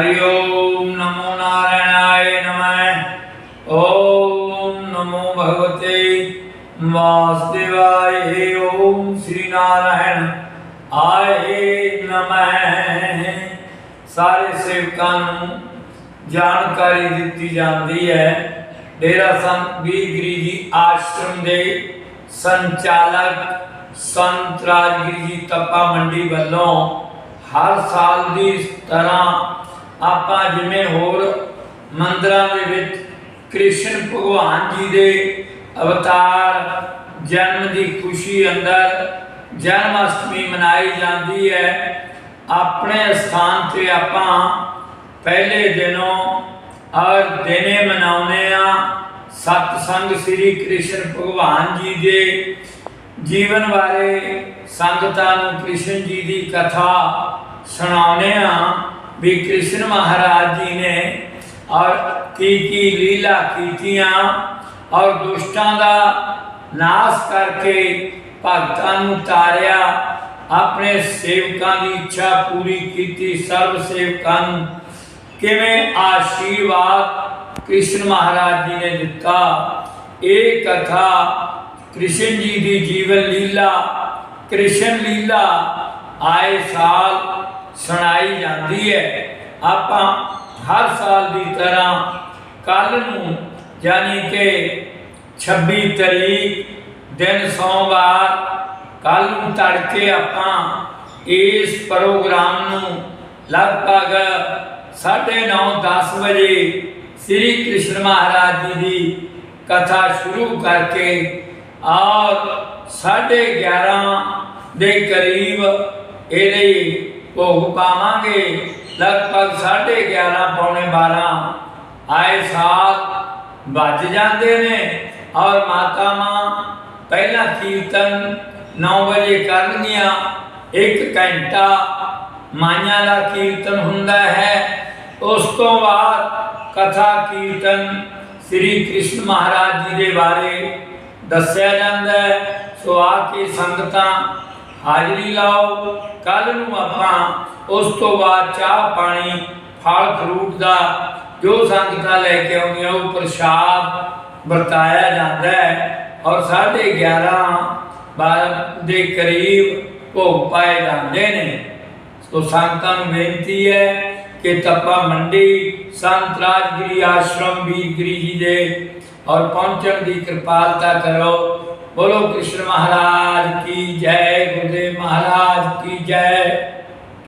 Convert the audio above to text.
हरि ओम नमो नारायणाय नमः ओम नमो भगवते वासुदेवाय ओम श्री नारायण ਆਏ ਨਮः ਸਾਰੇ ਸੇਵਕਾਂ ਨੂੰ ਜਾਣਕਾਰੀ ਦਿੱਤੀ ਜਾਂਦੀ ਹੈ ਡੇਰਾ ਸੰਤ ਵੀਰਗਿਰੀ ਜੀ ਆਸ਼ਰਮ ਦੇ ਸੰਚਾਲਕ ਸੰਤ ਰਾਜਗਿਰੀ ਜੀ ਤਪਾ ਮੰਡੀ ਵੱਲੋਂ ਹਰ ਸਾਲ ਦੀ ਤਰ੍ਹਾਂ ਆਪਾਂ ਜਿਵੇਂ ਹੋਰ ਮੰਦਰਾਂ ਦੇ ਵਿੱਚ ਕ੍ਰਿਸ਼ਨ ਭਗਵਾਨ ਜੀ ਦੇ ਅਵਤਾਰ, ਜਨਮ ਦੀ ਖੁਸ਼ੀ ਅੰਦਰ ਜਨਮ ਅਸ਼ਟਮੀ ਮਨਾਈ ਜਾਂਦੀ ਹੈ, ਆਪਣੇ ਸਥਾਨ ਤੇ ਆਪਾਂ ਪਹਿਲੇ ਦਿਨੋਂ ਔਰ ਦਿਨੇ ਮਨਾਉਨੇ ਆ ਸਤਸੰਗ ਸ੍ਰੀ ਕ੍ਰਿਸ਼ਨ ਭਗਵਾਨ ਜੀ ਦੇ ਜੀਵਨ ਬਾਰੇ ਸੰਗਤਾਂ ਨੂੰ ਕ੍ਰਿਸ਼ਨ ਜੀ ਦੀ ਕਥਾ ਸੁਣਾਉਨੇ ਆ ਵੀ ਕ੍ਰਿਸ਼ਨ ਮਹਾਰਾਜ ਜੀ ਨੇ ਔਰ ਕੀ ਕੀ ਲੀਲਾ ਕੀਤੀਆਂ ਔਰ ਦੁਸ਼ਟਾਂ ਦਾ ਨਾਸ਼ ਕਰਕੇ ਭਗਤਾਂ ਨੂੰ ਤਾਰਿਆ, ਆਪਣੇ ਸੇਵਕਾਂ ਦੀ ਇੱਛਾ ਪੂਰੀ ਕੀਤੀ ਸਰਬ ਸੇਵਕਾਂ ਨੂੰ। ਕਿਵੇਂ ਆਸ਼ੀਰਵਾਦ ਕ੍ਰਿਸ਼ਨ ਮਹਾਰਾਜ ਜੀ ਨੇ ਦਿੱਤਾ? ਇਹ ਕਥਾ ਕ੍ਰਿਸ਼ਨ ਜੀ ਦੀ ਜੀਵਨ ਲੀਲਾ, ਕ੍ਰਿਸ਼ਨ ਲੀਲਾ ਆਏ ਸਾਲ ਸੁਣਾਈ ਜਾਂਦੀ ਹੈ। ਆਪਾਂ ਹਰ ਸਾਲ ਦੀ ਤਰ੍ਹਾਂ ਕੱਲ ਨੂੰ ਯਾਨੀ ਕਿ 26 ਤਰੀਕ ਦਿਨ ਸੋਮਵਾਰ ਕੱਲ ਨੂੰ ਤੜਕੇ ਆਪਾਂ ਇਸ ਪ੍ਰੋਗਰਾਮ ਨੂੰ ਲਗਭਗ 9:30 ਵਜੇ ਸ੍ਰੀ ਕ੍ਰਿਸ਼ਨ ਮਹਾਰਾਜ ਜੀ ਦੀ ਕਥਾ ਸ਼ੁਰੂ ਕਰਕੇ ਔਰ 11:30 ਦੇ ਕਰੀਬ ਇਹਦੇ ਭੋਗ ਪਾਵਾਂਗੇ। ਲਗਭਗ 11:30 ਪੌਣੇ 12 ਆਏ ਸਾਲ ਵੱਜ ਜਾਂਦੇ ਨੇ ਔਰ ਮਾਤਾਵਾਂ ਪਹਿਲਾ ਕੀਰਤਨ 9 ਵਜੇ ਕਰਨਗੀਆਂ। 1 ਘੰਟਾ ਮਾਈਆਂ ਦਾ ਕੀਰਤਨ ਹੁੰਦਾ ਹੈ। ਉਸ ਤੋਂ ਬਾਅਦ ਕਥਾ ਕੀਰਤਨ ਸ੍ਰੀ ਕ੍ਰਿਸ਼ਨ ਮਹਾਰਾਜ ਜੀ ਦੇ ਬਾਰੇ ਦੱਸਿਆ ਜਾਂਦਾ ਹੈ। ਸੋ ਆ ਕੇ ਸੰਗਤਾਂ ਹਾਜ਼ਰੀ ਲਾਓ ਕੱਲ ਨੂੰ ਆਪਾਂ ਉਸ ਤੋਂ ਬਾਅਦ ਚਾਹ ਪਾਣੀ, ਫਲ ਫਰੂਟ ਦਾ ਜੋ ਸੰਗਤਾਂ ਲੈ ਕੇ ਆਉਂਦੀਆਂ, ਉਹ ਪ੍ਰਸ਼ਾਦ ਵਰਤਾਇਆ ਜਾਂਦਾ ਹੈ ਔਰ 11:30 ਬਾਅਦ ਦੇ ਕਰੀਬ ਭੋਗ ਪਾਏ ਜਾਂਦੇ ਨੇ। ਸੋ ਸੰਗਤਾਂ ਨੂੰ ਬੇਨਤੀ ਹੈ ਕਿ ਤੱਪਾ ਮੰਡੀ, ਸੰਤ ਰਾਜਗਿਰੀ ਆਸ਼ਰਮ, ਵੀਰਗਿਰੀ ਜੀ ਦੇ ਔਰ ਪਹੁੰਚਣ ਦੀ ਕਿਰਪਾਲਤਾ ਕਰੋ। ਬੋਲੋ ਕ੍ਰਿਸ਼ਨ ਮਹਾਰਾਜ ਕੀ ਜੈ ਗੁਰਦੇਵ ਮਹਾਰਾਜ ਕੀ ਜੈ